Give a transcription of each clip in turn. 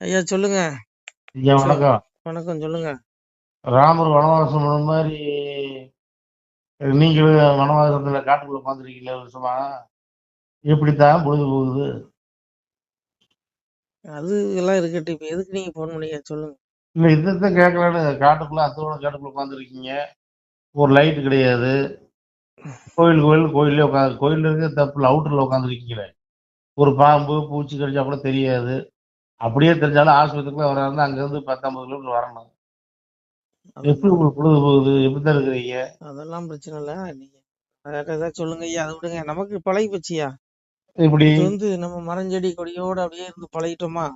ஐயா சொல்லுங்க. ஐயா வணக்கம். வணக்கம் சொல்லுங்க. ராமர் வனவாசம் பண்ண மாதிரி நீங்களும் வனவாசத்துல காட்டுக்குள்ள உட்காந்துருக்கீங்களே வருஷமா எப்படித்தான் பொழுது போகுது? அது எல்லாம் இருக்கட்டும். இப்ப எதுக்கு நீங்க போன் பண்ணீங்க? சொல்லுங்க. இல்லை இதைத்தான் கேட்கலான்னு காட்டுக்குள்ள அத்தோட காட்டுக்குள்ள உட்காந்துருக்கீங்க ஒரு லைட் கிடையாது. கோயில் கோயில் கோயிலே உட்காந்து கோயில் இருக்க தப்புல அவுட்டர்ல உட்காந்துருக்கீங்களே ஒரு பாம்பு பூச்சி கடிச்சா கூட தெரியாது. அப்படியே தெரிஞ்சாலும் ஆஸ்பத்திரிக்குள்ள வராருன்னா அங்கேருந்து பத்தொன்பது கிலோமீட்டர் வரணும். எப்படி உங்களுக்கு பொழுது போகுது? எப்படி தான் இருக்கிறீங்க? அதெல்லாம் பிரச்சனை இல்ல. நீங்க வேற ஏதாவது சொல்லுங்க ஐயா அதை விடுங்க. நமக்கு பழகி போச்சியா இப்படி வந்து நம்ம மரஞ்செடி கொடியோட அப்படியே இருந்து பழகிட்டோமா?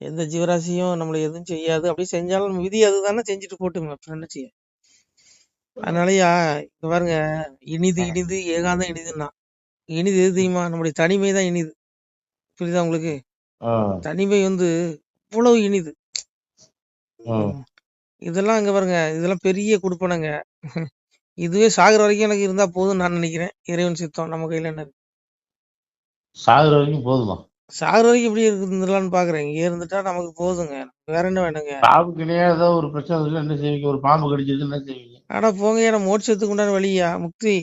எந்த ஜீவராசியும் நம்மள எதுவும் செய்யாது. அப்படியே செஞ்சாலும் நம்ம விதி அதுதானே செஞ்சுட்டு போட்டுங்க என்ன செய்ய? அதனாலயா இங்க பாருங்க. இனிது இனிது ஏகாந்தம் இனிதுன்னா. இனிது எது தெரியுமா? நம்முடைய தனிமை தான் இனிது. புரியுதா உங்களுக்கு? தனிமை வந்து இவ்வளவு இனிது. இதெல்லாம் இங்க பாருங்க இதெல்லாம் பெரிய குடுப்பனங்க. இதுவே சாகுற வரைக்கும் எனக்கு இருந்தா போதும் நான் நினைக்கிறேன். இறைவன் சித்தம் நம்ம கையில என்ன? சாகுற வரைக்கும் போதுமா? சாகுற வரைக்கும் எப்படி இருந்துடலாம்னு பாக்குறேன். இங்க இருந்துட்டா நமக்கு போதுங்க. வேற என்ன வேணுங்க? பாம்புக்கு இணையா ஏதாவது ஒரு பிரச்சனை என்ன செய்வீங்க? ஒரு பாம்பு கடிச்சிருக்கு என்ன செய்வீங்க? ஆனா போங்க ஏன்னா மோட்சத்துக்கு உண்டான வழியா? முக்தி.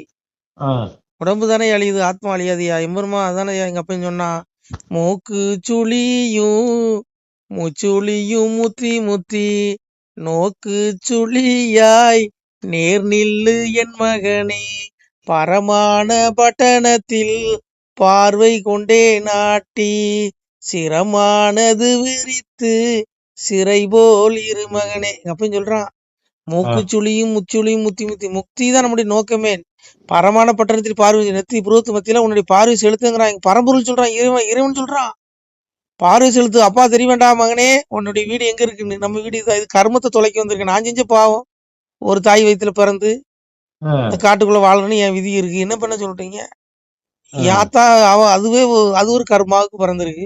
உடம்பு தானே அழியுது ஆத்மா அழியாதியா? எம்பெருமா அதானே எங்க அப்பன் சொன்னா மூக்கு சுழியும் மூச்சுளியும் முத்தி முத்தி நோக்கு சுழியாய் நேர் நில்லு என் மகனே பரமான பட்டணத்தில் பார்வை கொண்டே நாட்டி சிரமானது விரித்து சிறை போல் இரு மகனே அப்பன் சொல்றான். மூக்கு சுழியும் முச்சுளியும் முத்தி முத்தி முக்தி தான் நம்முடைய நோக்கமே. பரமான பட்டணத்தில் பார்வை நெத்தி புருவத்து மத்தியில உன்னுடைய பார்வை செலுத்துங்கிறான். பரம்பொருள் சொல்றான் இறைவன் இறைவன் சொல்றான். பார்வை செலுத்து அப்பா தெரிய வேண்டாம் மகனே உன்னுடைய வீடு எங்க இருக்குன்னு நம்ம வீடு. இது கர்மத்தை தொலைக்க வந்திருக்கு நான் செஞ்ச பாவம் ஒரு தாய் வயித்துல பிறந்து காட்டுக்குள்ள வாழணும்னு என் விதி இருக்கு. என்ன பண்ண சொல்றீங்க. யாத்தா அவ அதுவே அது ஒரு கர்மாவுக்கு பிறந்திருக்கு.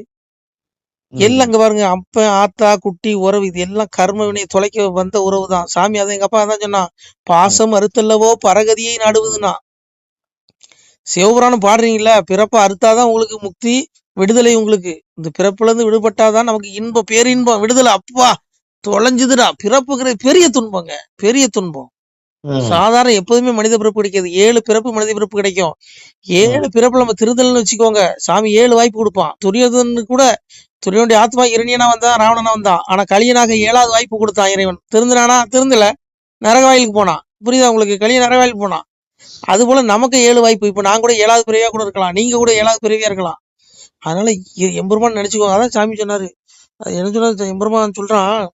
எல்லாம் அங்க பாருங்க அப்ப ஆத்தா குட்டி உறவு இது எல்லாம் கர்ம வினை தொலைக்க வந்த உறவு தான் சாமி அதான் எங்க அப்பா அதான் சொன்னான் பாசம் அறுத்தல்லவோ பரகதியை நாடுவதுனா? சிவபுராணம் பாடுறீங்களா பிறப்ப அறுத்தாதான் உங்களுக்கு முக்தி விடுதலை உங்களுக்கு. இந்த பிறப்புல இருந்து விடுபட்டாதான் நமக்கு இன்பம் பேரின்பம் விடுதலை. அப்பா தொலைஞ்சுதுடா. பிறப்புங்கிறது பெரிய துன்பங்க பெரிய துன்பம். சாதாரண எப்போதுமே மனித பிறப்பு கிடைக்காது. ஏழு பிறப்பு மனித பிறப்பு கிடைக்கும். ஏழு பிறப்புல நம்ம திருந்தல்னு வச்சுக்கோங்க. சாமி ஏழு வாய்ப்பு கொடுப்பான். துரியோதனு கூட துரியோனுடைய ஆத்மா இரணியனா வந்தான் ராவணனா வந்தான் ஆனா கலியனாக ஏழாவது வாய்ப்பு கொடுத்தான் இறைவன். திருந்தினானா? திருந்தல. நரகவாயிலுக்கு போனான். புரியுதா உங்களுக்கு? கலிய நரகவாயிலுக்கு போனான். அது போல நமக்கு ஏழு வாய்ப்பு. இப்ப நான் கூட ஏழாவது பிறவியா கூட இருக்கலாம். நீங்க கூட ஏழாவது பிறவியா இருக்கலாம். அதனால எம்பெருமான் நினைச்சுக்கோங்க. அதான் சாமி சொன்னாரு. என்ன சொன்னாரு? எம்பெருமான் சொல்றான்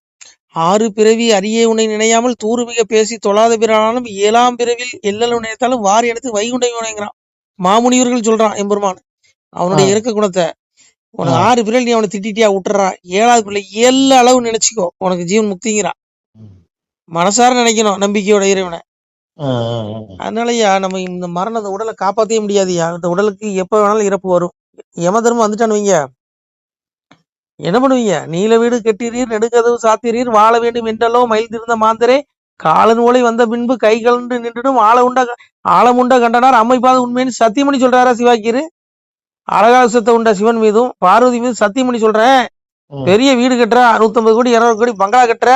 ஆறு பிறவி அரியே உன்னை நினையாமல் தூருமிக பேசி தொழாத பிறானாலும் ஏழாம் பிறவில் எல்லல் நினைத்தாலும் வாரி எடுத்து வைகுண்டம் உணைங்கிறான் மாமுனிவர்கள் சொல்றான் எம்பெருமான் அவனுடைய. இறக்க குணத்தை உனக்கு. ஆறு பிறல் நீ அவனை திட்டிட்டியா விட்டுறான் ஏழாவது பிள்ளை எல்லா அளவு நினைச்சுக்கோ உனக்கு ஜீவன் முக்திங்கிறான். மனசார நினைக்கணும் நம்பிக்கையோட இறைவனை. அதனாலயா நம்ம இந்த மரண இந்த உடலை காப்பாற்றவே முடியாதுயா இந்த உடலுக்கு எப்ப வேணாலும் இறப்பு வரும் யம தர்மம் வந்துட்டான்னு வைங்க என்ன பண்ணுவீங்க? நீல வீடு கெட்டிரீர் நெடுங்கதவு சாத்திரீர் வாழ வேண்டும் என்றல்லோ மயில் திருந்த மாந்தரே. காலன் ஓலை வந்த பின்பு கை கலந்து நின்றுடும் ஆழ உண்ட ஆழமுண்ட கண்டனார். அம்மை பாத உண்மைன்னு சத்தியமணி சொல்றாரா சிவாக்கியரு அழகாசத்தை உண்ட சிவன் மீதும் பார்வதி மீது சத்தியமணி சொல்றேன். பெரிய வீடு கட்டுற நூத்தம்பது கோடி இருநூறு கோடி பங்களா கட்டுற.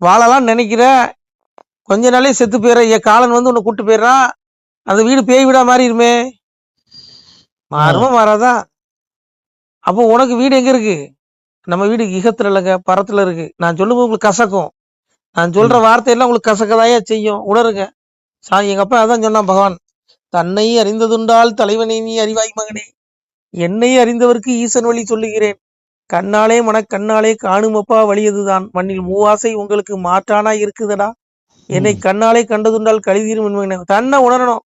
வாழலாம் நினைக்கிற. கொஞ்ச நாளே செத்து போயிடுற. என் காலன் வந்து உன்னை கூட்டு போயிடுறான் அந்த வீடு பேய் வீடா மாறி இருமே மாறுமா மாறாதா? அப்போ உனக்கு வீடு எங்க இருக்கு? நம்ம வீடு இகத்துல இல்லைங்க பரத்துல இருக்கு. நான் சொல்லும்போது உங்களுக்கு கசக்கும். நான் சொல்ற வார்த்தையெல்லாம் உங்களுக்கு கசக்கதாயா செய்யும். உணருங்க. சா எங்க அப்பா அதான் சொன்னான் பகவான் தன்னை அறிந்ததுண்டால் தலைவனை நீ அறிவாய் மகனே. என்னை அறிந்தவருக்கு ஈசன் வழி சொல்லுகிறேன். கண்ணாலே மனக் கண்ணாலே காணுமப்பா வழியதுதான். மண்ணில் மூவாசை உங்களுக்கு மாற்றானா இருக்குதடா? என்னை கண்ணாலே கண்டதுண்டால் கழுதீரும். தன்னை உணரணும்.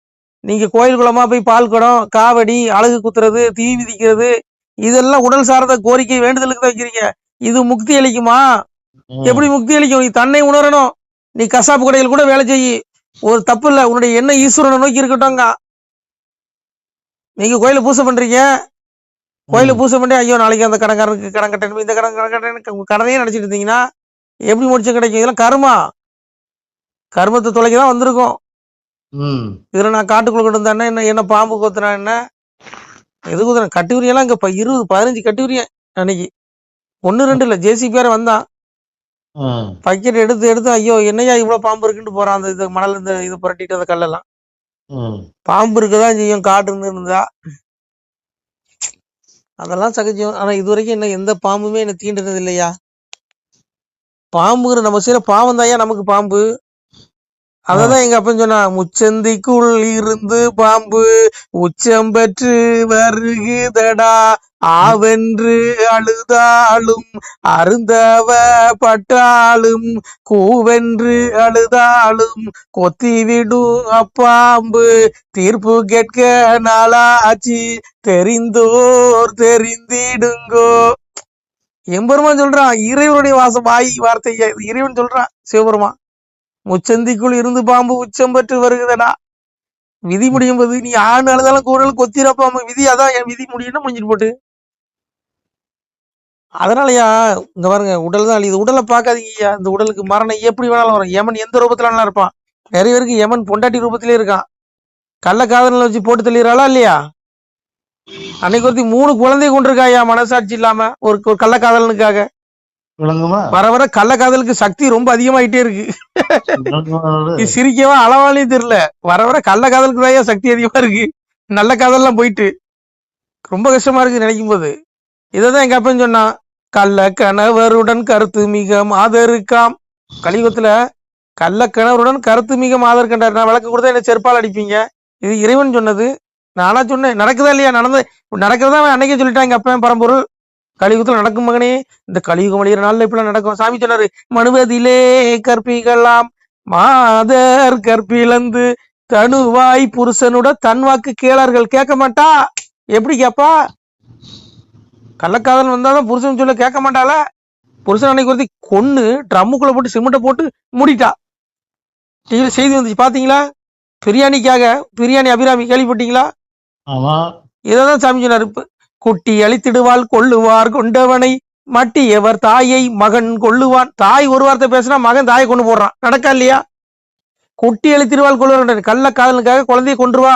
நீங்க கோயில் குளமா போய் பால் குடம் காவடி அழகு குத்துறது தீ மிதிக்கிறது இதெல்லாம் உடல் சார்ந்த கோரிக்கை வேண்டுதலுக்கு தான் வைக்கிறீங்க. இது முக்தி அளிக்குமா. எப்படி முக்தி அளிக்கும்? நீ தன்னை உணரணும். நீ கசாப்பு கடையில் கூட வேலை செய்யி ஒரு தப்பு இல்ல. உன்னுடைய எண்ணம் ஈஸ்வரனை நோக்கி இருக்கட்டும்ங்க. நீங்க கோயில பூசை பண்றீங்க. கோயில. பூசை பண்ணி ஐயோ நாளைக்கு அந்த கடன்காரனுக்கு கடன் கட்டணும். இந்த கடன் கடன் கட்டணும் கடனையே நினைச்சிட்டு இருந்தீங்கன்னா எப்படி முடிச்சு கிடைக்கும்? இதெல்லாம் கர்மா. கர்மத்தை தொலைக்க தான் வந்திருக்கோம். இதுல நான் காட்டுக்குள்ள கொண்டு வந்தேன்னா என்ன என்ன பாம்பு கொத்துனா என்ன? எது குத்துறேன் கட்டுவிரியெல்லாம் இங்க இருபது பதினஞ்சு கட்டுவிரியன் அன்னைக்கு. ஒன்னு ரெண்டு இல்ல ஜேசிபியார வந்தான். ம், பக்கெட் எடுத்து எடுத்து ஐயோ என்னய்யா இவ்வளவு பாம்பு இருக்குன்னு போறான் அந்த இது மணல் இந்த இது புரட்டிட்டு அந்த கல்லெல்லாம். பாம்பு இருக்குதான் செய்யும் காடு இருந்து இருந்தா. அதெல்லாம் சகஜம். ஆனா இது வரைக்கும் என்ன எந்த பாம்புமே என்ன தீண்டுனது இல்லையா? பாம்புங்கிற நம்ம செய்யற பாவம் தாயா நமக்கு பாம்பு. அததான் எங்க அப்பன் சொன்னா முச்சந்திக்குள் இருந்து பாம்பு உச்சம் பெற்று வருகுதடா ஆவென்று அழுதாலும் அருந்தவ பட்டாலும் கூவென்று அழுதாலும் கொத்திவிடும் அப்பாம்பு. தீர்ப்பு கேட்க நாளாச்சு தெரிந்தோர் தெரிந்திடுங்கோ. எம்பெருமான் சொல்றான் இறைவனுடைய வாசம் வாய் வார்த்தை இறைவன் சொல்றான் சிவபெருமான். முச்சந்திக்குள் இருந்து பாம்பு உச்சம் பெற்று வருகிறதா விதி முடியும் போது நீ ஆண் அழுதாலும் கூறல் கொத்திரப்பாம்பு விதி அதான் என் விதி முடியும்னு முடிஞ்சிட்டு போட்டு. அதனாலயா இங்க பாருங்க உடல் தான் அழியுது. உடலை பார்க்காதீங்கய்யா இந்த உடலுக்கு மரணம் எப்படி வேணாலும் வரும். யமன் எந்த ரூபத்துல வேணாலும் இருப்பான். நிறைய பேருக்கு யமன் பொண்டாட்டி ரூபத்திலே இருக்கான். கள்ள காதலில் வச்சு போட்டு தள்ளிடுறாளா இல்லையா? அன்னைக்கு ஒருத்தி மூணு குழந்தை கொண்டிருக்காயா மனசாட்சி இல்லாம. ஒரு ஒரு கள்ளக்காதலனுக்காக விளங்குமா? வர வர கள்ளக்காதலுக்கு சக்தி ரொம்ப அதிகமாயிட்டே இருக்கு. சிரிக்கவா அளவாலையும் தெரியல. வர வர கள்ளக்காதலுக்கு தான் சக்தி அதிகமா இருக்கு. நல்ல காதல்லாம் போயிட்டு. ரொம்ப கஷ்டமா இருக்கு நினைக்கும் போது இததான் எங்க அப்பன் சொன்னான். கள்ள கணவருடன் கருத்து மிக மாதருக்காம் கலியுகத்துல கள்ள கணவருடன் கருத்து மிக மாதர் கண்டார் நான் விளக்கு கொடுத்தா என்ன செருப்பால் அடிப்பீங்க. இது இறைவன் சொன்னது. நானா சொன்னேன். நடக்குதா இல்லையா? நடந்து நடக்கிறதா அன்னைக்கே சொல்லிட்டான் எங்க அப்பன் பரம்பொருள். கலியுகத்துல நடக்கும் மகனே இந்த கலியுகம் அழியிற நாள்ல இப்படிலாம் நடக்கும். சாமி சொன்னாரு மனுவதிலே கற்பிக்கலாம் மாதர் கற்பிழந்து தனுவாய் புருஷனோட தன் வாக்கு கேளார்கள். கேட்க மாட்டா? எப்படி கேப்பா? கள்ளக்காதல் வந்தாதான் புருஷன் சொல்ல கேட்க மாட்டாள? புருஷன் அன்னைக்கு ஒருத்தி கொன்னு ட்ரம்முக்குள்ள போட்டு சிமெண்ட்டை போட்டு மூடிட்டா. டிவியில செய்தி வந்துச்சு பாத்தீங்களா? பிரியாணிக்காக பிரியாணி அபிராமி கேள்விப்பட்டீங்களா? ஆமா. இதான் சாமி சொன்னாரு. இப்ப. குட்டி அழித்திடுவாள் கொள்ளுவார் கொண்டவனை. மட்டியவர் தாயை மகன் கொள்ளுவான். தாய் ஒரு வார்த்தை பேசினா மகன் தாயை கொண்டு போடுறான். நடக்கா இல்லையா? குட்டி அழித்திடுவாள் கொள்ளுவார் கள்ள காதலுக்காக குழந்தைய கொண்டுருவா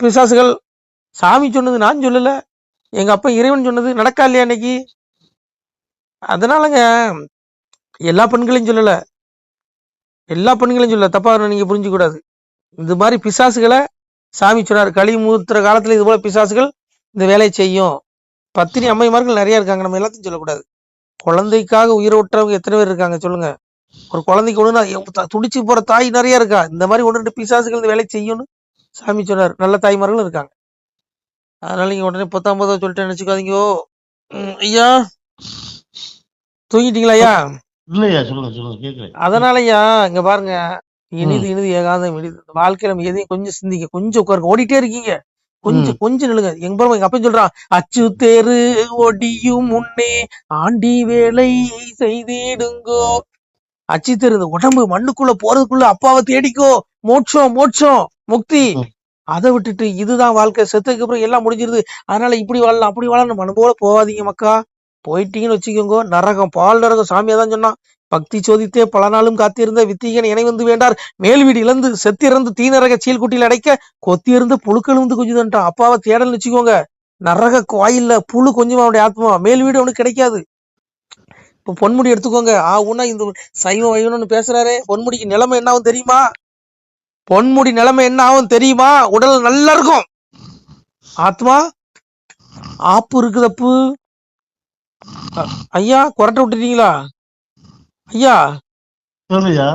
பிசாசுகள் சாமி சொன்னது நான் சொல்லல. எங்க அப்பா இறைவன் சொன்னது நடக்கா இல்லையா இன்னைக்கு? அதனாலங்க எல்லா பெண்களையும் சொல்லல. எல்லா பெண்களையும் சொல்லல. தப்பா நீங்க புரிஞ்சுக்க கூடாது. இந்த மாதிரி பிசாசுகளை சாமி சொன்னார். களி மூத்துற காலத்துல இது போல பிசாசுகள் இந்த வேலையை செய்யும். பத்தினி அம்மைமார்கள் நிறைய இருக்காங்க. நம்ம எல்லாத்தையும் சொல்லக்கூடாது. குழந்தைக்காக உயிரை விட்டுறவங்க எத்தனை பேர் இருக்காங்க சொல்லுங்க. ஒரு குழந்தைக்கு ஒண்ணு துடிச்சு போற தாய் நிறைய இருக்கா? இந்த மாதிரி ஒன்று ரெண்டு பிசாசுகள் இந்த வேலையை செய்யும்னு சாமி சொன்னார். நல்ல தாய்மார்களும் இருக்காங்க. அதனால நீங்க உடனே பத்தாம் பதம் சொல்லிட்டு நினைச்சுக்காதீங்கோ ஐயா. தூங்கிட்டீங்களா ஐயா? இல்லையா? சொல்லுங்க சொல்லுங்க கேக்குறேன் அதனாலயா இங்க பாருங்க. இனிது இனிது ஏகாதம் இனிது. வாழ்க்கையில நம்ம எதையும் கொஞ்சம் சிந்திங்க. கொஞ்சம் உட்காருங்க. ஓடிட்டே இருக்கீங்க. கொஞ்சம் கொஞ்சம் நில்லுங்க. எங்க பாருங்க எங்க அப்பன் சொல்றான் அச்சு தேரு ஒடியும் முன்னே ஆண்டி வேலை செய்திடுங்கோ. அச்சு தேரு இந்த உடம்பு மண்ணுக்குள்ள போறதுக்குள்ள அப்பாவை தேடிக்கோ. மோட்சம் மோட்சம் முக்தி. அதை விட்டுட்டு இதுதான் வாழ்க்கை. செத்ததுக்கு அப்புறம் எல்லாம் முடிஞ்சிருது. அதனால இப்படி வாழலாம் அப்படி வாழலாம் மனு போல போகாதீங்க மக்கா. போயிட்டீங்கன்னு வச்சுக்கோங்க. நரகம் பால் நரகம் சாமியா தான் சொன்னான். பக்தி சோதித்தே பல நாளும் காத்திருந்த வித்தீகன் இணை வந்து வேண்டார். மேல் வீடு இழந்து செத்திறந்து தீநரக சீல்குட்டியில் அடைக்க கொத்தியிருந்து புழுக்கள் வந்து கொஞ்சுதன்ட்டான் அப்பாவை தேடல் வச்சுக்கோங்க. நரக கோயில்ல புழு கொஞ்சம் அவனுடைய ஆத்மா. மேல் வீடு அவனுக்கு கிடைக்காது. இப்போ பொன்முடி எடுத்துக்கோங்க. ஆ உன்னா இந்த சைவம் வைவனு பேசுறாரே. பொன்முடிக்கு நிலைமை என்ன ஆகும் தெரியுமா? பொன்முடி நிலைமை என்ன ஆகும் தெரியுமா? உடல் நல்லா இருக்கும். ஆத்மா? ஆப்பு இருக்குதப்பு. ஐயா கொரட்டை விட்டுட்டீங்களா? ஐயா சொல்லுயா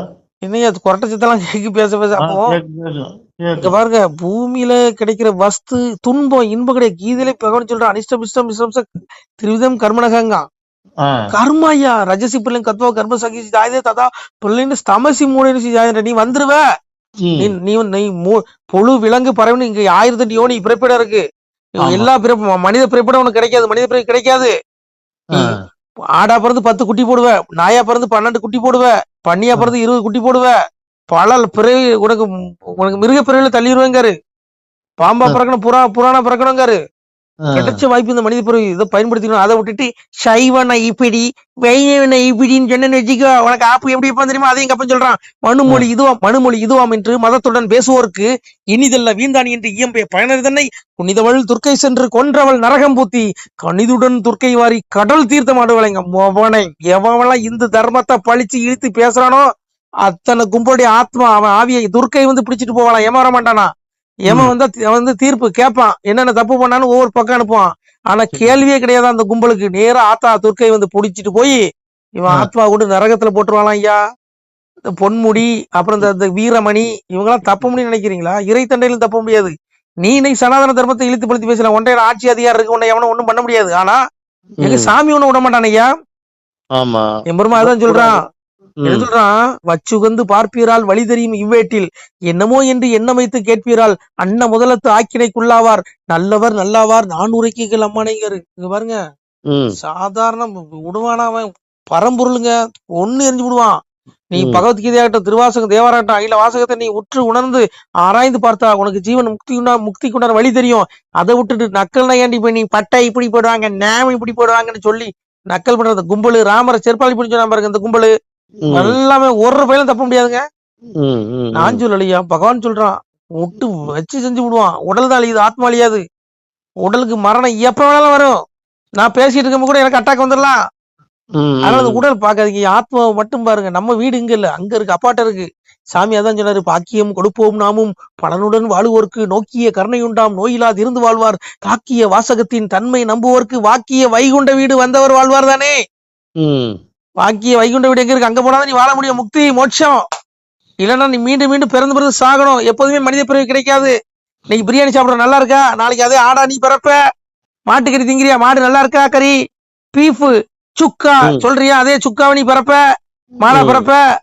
என்னையா கொரட்டை சித்தெல்லாம் கேக்கு பேச பேச அப்போ இங்க. பாருங்க பூமியில கிடைக்கிற வஸ்து துன்பம் இன்பம் கிடையாது. கீதையில பகவான் சொல்ற அனிஷ்டம் இஷ்டம் இஷ்டம் திருவிதம் கர்மனகங்க. கர்மாயா ரஜசி பிள்ளை கத்வா கர்ம சகி ஜாயதே ததா பிள்ளைன்னு ஸ்தமசி மூணு ஜாயன்ற நீ வந்துருவ. நீ நீ புழு விலங்கு பறவை இங்க ஆயிரத்தி யோனி பிறப்பிடம் இருக்கு. எல்லா பிறப்பு மனித பிறப்பிடம் உனக்கு கிடைக்காது மனித பிறப்பு கிடைக்காது. ஆடா பிறந்து பத்து குட்டி போடுவ நாயா பிறந்து பன்னெண்டு குட்டி போடுவ பன்னியா பிறந்து இருபது குட்டி போடுவ பல பிறவி உனக்கு உனக்கு மிருக பிறவில தள்ளிடுவேங்காரு பாம்பா. பிறக்கணும் புறா புராணா பிறக்கணுங்காரு. கிடைச்ச வாய்ப்பு இந்த மனித பிறவி இதை பயன்படுத்திக்கணும். அதை விட்டுட்டு சைவனை இப்படி வைணவனை இப்படின்னு சொன்னு வச்சுக்கோ உனக்கு ஆப்பு எப்படி இருப்பான் தெரியுமா? அதையும் கப்பன் சொல்றான். மனுமொழி இதுவாம் மனுமொழி இதுவாம் என்று மதத்துடன் பேசுவோருக்கு இனிதல்ல வீந்தானி என்று இயம்பிய பயனர் தன்னை. புனிதவள் துர்க்கை சென்று கொன்றவள் நரகம் பூத்தி கணிதுடன் துர்க்கை வாரி கடல் தீர்த்தம் ஆடுவலைங்க மொவனை. எவன்லாம் இந்து தர்மத்தை பழிச்சு இழுத்து பேசுறானோ அத்தனை கும்பலுடைய ஆத்மா அவன் ஆவியை துர்க்கை வந்து பிடிச்சிட்டு போவாளாம். ஏமா வர மாட்டானா? ஏமா வந்து வந்து தீர்ப்பு கேட்பான் என்னென்ன தப்பு பண்ணான்னு ஒவ்வொரு பக்கம் அனுப்புவான். ஆனா கேள்வியே கிடையாது அந்த கும்பலுக்கு. நேரா ஆத்தா துர்க்கை வந்து புடிச்சிட்டு போய் இவன். ஆத்மா கொண்டு நரகத்துல போட்டுருவாளாம் ஐயா. இந்த பொன்முடி அப்புறம் இந்த- வீரமணி இவங்கெல்லாம் தப்ப முடியும்னு நினைக்கிறீங்களா? இறை தண்டையிலும் தப்ப முடியாது. நீ இன்னைக்கு சனாதன தர்மத்தை இழுத்து படுத்தி பேசலாம் ஒன்றைய ஆட்சி அதிகாரம் இருக்கு. உன்னை எவனும் ஒண்ணும் பண்ண முடியாது. ஆனா எங்க. சாமி ஒண்ணும் விட மாட்டான் ஐயா. ஆமா. என் பெருமா அதான் சொல்றான். சொல்றான் வச்சுகந்து பார்ப்பீரால் வழி தெரியும் இவ்வேட்டில். என்னமோ என்று எண்ணம் வைத்து கேட்பீரால் அன்ன முதலத்து ஆக்கினைக்குள்ளாவார். நல்லவர் நல்லாவார் நான் உரைக்கைகள் அம்மானைங்கரு. இங்க பாருங்க. சாதாரண விடுவானா அவன் பரம்பொருளுங்க. ஒண்ணு எரிஞ்சு விடுவான். நீ. பகவத்கீதையாகட்டும் திருவாசகம் தேவாராகட்டும் அகில வாசகத்தை நீ உற்று உணர்ந்து ஆராய்ந்து பார்த்தா உனக்கு ஜீவன் முக்தி உண்டா முக்திக்கு உண்டான வழி தெரியும். அதை விட்டுட்டு நக்கல் ஏண்டி போய் நீ பட்டை இப்படி போடுவாங்க நேம் இப்படி போடுவாங்கன்னு சொல்லி நக்கல் பண்றது. கும்பலு ராமரை செருப்பாளி பிடிச்சு பாருங்க இந்த கும்பலு. எல்லாமே ஒரு பயிலும் தப்ப முடியாதுங்க. நான் சொல்லலையா பகவான் சொல்றான் விட்டு வச்சு செஞ்சு விடுவான். உடல் தான் அழியுது ஆத்மா அழியாது. உடலுக்கு மரணம் எப்ப வேணாலும் வரும். நான் பேசிட்டு இருக்கும்போது கூட எனக்கு அட்டாக் வந்துடலாம். அதனால உடல் பார்க்காதீங்க. ஆத்மாவை மட்டும் பாருங்க. நம்ம வீடு இங்க இல்ல. அங்க இருக்கு அப்பாட்ட இருக்கு. சாமி அதான் சொன்னாரு பாக்கியம் கொடுப்போம் நாமும். பலனுடன் வாழுவோர்க்கு நோக்கிய கருணையுண்டாம். நோயிலாது இருந்து வாழ்வார். தாக்கிய வாசகத்தின் தன்மை நம்புவோர்க்கு வாக்கிய வைகுண்ட வீடு வந்தவர் வாழ்வார் தானே? ம். வாக்கிய வைகுண்ட வீடு எங்க இருக்கு. அங்க போனாதான் நீ வாழ முடியும். முக்தி மோட்சம். இல்லைன்னா நீ மீண்டும் மீண்டும் பிறந்து பிறந்து சாகணும். எப்போதுமே மனித பிறவி கிடைக்காது. இன்னைக்கு பிரியாணி சாப்பிட நல்லா இருக்கா? நாளைக்கு அதே ஆடா நீ பிறப்ப. மாட்டுக்கறி திங்கிறியா? மாடு நல்லா இருக்கா? கறி. பீஃப். சுக்கா. சொல்றியா? அதே சுக்காவை நீ பிறப்ப. மாடா. பிறப்ப.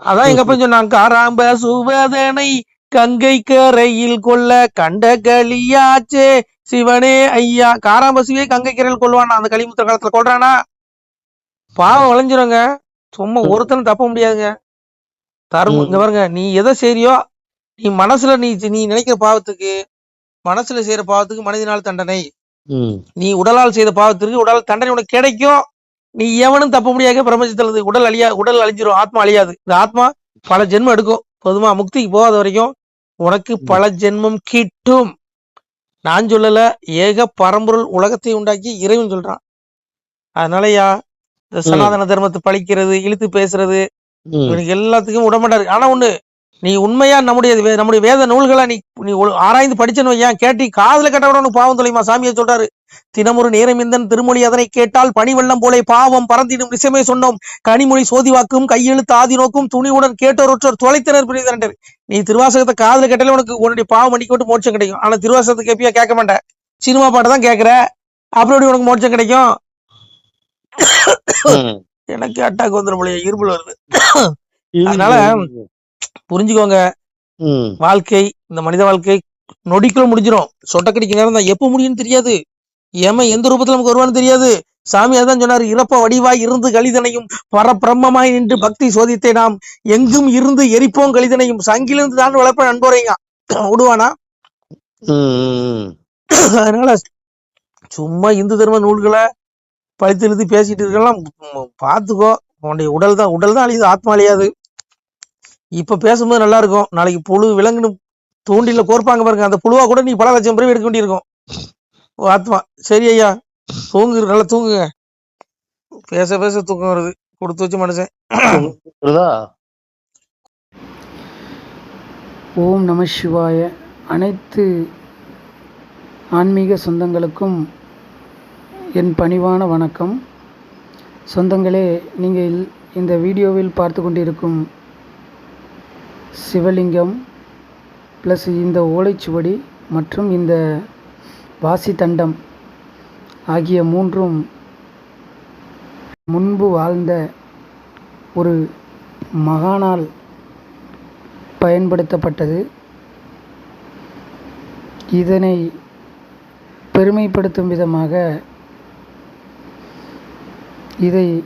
அதான் எங்க அப்பா சொன்னாங்க காராம்ப சுவதனை கங்கை கரையில் கொல்ல கண்ட களியாச்சே சிவனே ஐயா. காராம்ப சிவே கங்கை கரையில் கொள்வானா? அந்த களிமுத்திர காலத்துல கொள்றானா? பாவம் விளைஞ்சிருங்க சும்மா. ஒருத்தனும் தப்ப முடியாதுங்க. தர்மம் ம். இங்க பாருங்க நீ எதை செய்றியோ நீ மனசுல நீ நீ நினைக்கிற பாவத்துக்கு மனசுல செய்யற பாவத்துக்கு மனிதனால் தண்டனை. நீ உடலால் செய்த பாவத்திற்கு உடல் தண்டனை உனக்கு கிடைக்கும். நீ எவனும் தப்ப முடியாது பிரபஞ்சத்துல உடல் அழியா உடல் அழிஞ்சிரும். ஆத்மா அழியாது. இந்த ஆத்மா பல ஜென்மம் எடுக்கும். பொதுமா முக்திக்கு போகாத வரைக்கும் உனக்கு பல ஜென்மம் கிட்டும். நான் சொல்லல ஏக பரம்பொருள் உலகத்தை உண்டாக்கி இறைவன் சொல்றான். அதனாலயா இந்த சனாதன தர்மத்தை பழிக்கிறது இழுத்து பேசுறது. இவனுக்கு எல்லாத்துக்கும் விடமாட்டாரு ஆனா ஒண்ணு நீ உண்மையா நம்முடைய நம்முடைய வேத நூல்களை நீ நீ ஆராய்ந்து படிச்சனு வையன் கேட்டி காதுல கேட்ட உனக்கு பாவம் தொலைமா சாமியை சொல்றாரு. தினமொரு நேரமிந்தன் திருமொழி அதனை கேட்டால் பனி வெள்ளம் போலே பாவம் பறந்திடும் விஷயமே சொன்னோம். கனிமொழி சோதிவாக்கும் கையெழுத்து ஆதி நோக்கும் துணிவுடன் கேட்டோரொற்றோர் தொலைத்தனர் புரியுதர் நீ திருவாசகத்தை காதுல கேட்டாலே உனக்கு உன்னுடைய பாவம் மன்னிக்க விட்டு மோட்சம் கிடைக்கும். ஆனா திருவாசகத்தை கேப்பியா கேட்க மாட்டேன் சினிமா பாட்டு தான் கேட்கற எப்படி உனக்கு மோட்சம் கிடைக்கும். எனக்கு அட்டாக் வந்துடும் போலயே இருமல் வருது. அதனால புரிஞ்சுக்கோங்க. வாழ்க்கை இந்த மனித வாழ்க்கை நொடிக்குள்ள முடிஞ்சிரும். சொட்டக்கடிக்கு நேரம் தான். எப்ப முடியும்னு தெரியாது. ஏமா எந்த ரூபத்துல நமக்கு வருவான்னு தெரியாது. சாமி அதான் சொன்னாரு இறப்ப வடிவாய் இருந்து கலிதனையும் பரபிரம்மமாய் நின்று பக்தி சோதித்தே நாம். எங்கும் இருந்து எரிப்போம் கலிதனையும் சங்கிலிருந்து தான் வளர்ப்ப நண்பரைங்க விடுவானா. அதனால சும்மா இந்து தர்ம நூல்களை பழித்து இழுத்து பேசிட்டு இருக்கலாம். ம், பாத்துக்கோ. உன்னுடைய உடல் தான் உடல் தான் அழியுது ஆத்மா அழியாது. இப்ப பேசும்போது நல்லா இருக்கும். நாளைக்கு புழு விலங்குன்னு தூண்டில கோர்ப்பாங்க பாருங்க. அந்த புழுவா கூட நீ பல லட்சம் பிறவி எடுக்க வேண்டியிருக்கும். ஓ, ஆத்மா. சரி ஐயா தூங்கு நல்லா தூங்குங்க. பேச பேச தூக்கம் வருது. கொடுத்து வச்ச மனுஷன். ஓம் நம சிவாய. அனைத்து ஆன்மீக சொந்தங்களுக்கும் என் பணிவான வணக்கம். சொந்தங்களே நீங்கள் இந்த வீடியோவில் பார்த்து கொண்டிருக்கும் சிவலிங்கம் ப்ளஸ் இந்த ஓலைச்சுவடி மற்றும் இந்த வாசி தண்டம் ஆகிய மூன்றும் முன்பு வாழ்ந்த ஒரு மகானால் பயன்படுத்தப்பட்டது. இதனை பெருமைப்படுத்தும் விதமாக இதை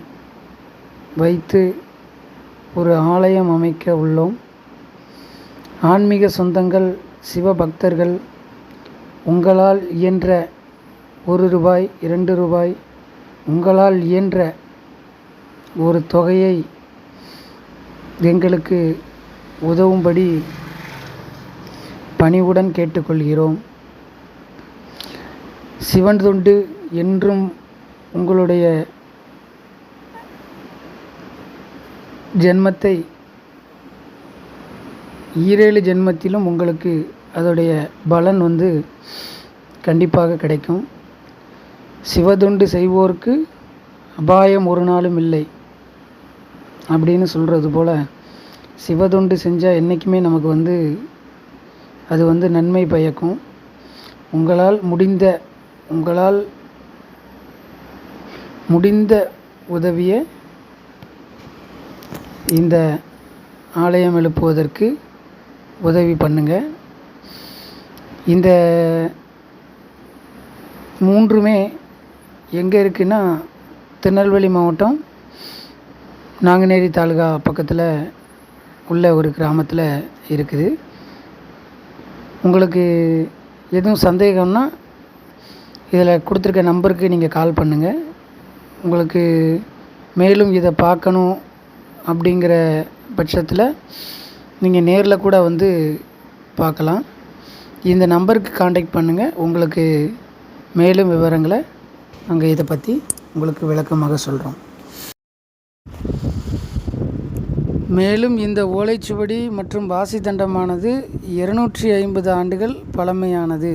வைத்து ஒரு ஆலயம் அமைக்க உள்ளோம். ஆன்மீக சொந்தங்கள் சிவபக்தர்கள் உங்களால் இயன்ற ஒரு ரூபாய் இரண்டு ரூபாய் உங்களால் இயன்ற ஒரு தொகையை எங்களுக்கு உதவும்படி பணிவுடன் கேட்டுக்கொள்கிறோம். சிவன் தொண்டு என்றும் உங்களுடைய ஜென்மத்தை ஈரேழு ஜென்மத்திலும் உங்களுக்கு அதோடைய பலன் வந்து கண்டிப்பாக கிடைக்கும். சிவதுண்டு செய்வோருக்கு அபாயம் ஒரு நாளும் இல்லை அப்படின்னு சொல்கிறது போல் சிவதுண்டு செஞ்சால் என்றைக்குமே நமக்கு வந்து அது வந்து நன்மை பயக்கும். உங்களால் முடிந்த உங்களால் முடிந்த உதவியை இந்த ஆலயம் எழுப்புவதற்கு உதவி பண்ணுங்கள் இந்த மூன்றுமே எங்கே இருக்குன்னா திருநெல்வேலி மாவட்டம் நாங்குநேரி தாலுகா பக்கத்தில் உள்ள ஒரு கிராமத்தில் இருக்குது. உங்களுக்கு எதுவும் சந்தேகம்னா இதில் கொடுத்துருக்க நம்பருக்கு நீங்கள் கால் பண்ணுங்கள் உங்களுக்கு மேலும் இதை பார்க்கணும் அப்படிங்கிற பட்சத்தில் நீங்கள் நேரில் கூட வந்து பார்க்கலாம். இந்த நம்பருக்கு காண்டாக்ட் பண்ணுங்கள் உங்களுக்கு மேலும் விவரங்களை நாங்கள் இதை பற்றி உங்களுக்கு விளக்கமாக சொல்கிறோம் மேலும் இந்த ஓலைச்சுவடி மற்றும் வாசி தண்டமானது இருநூற்றி ஐம்பது ஆண்டுகள் பழமையானது.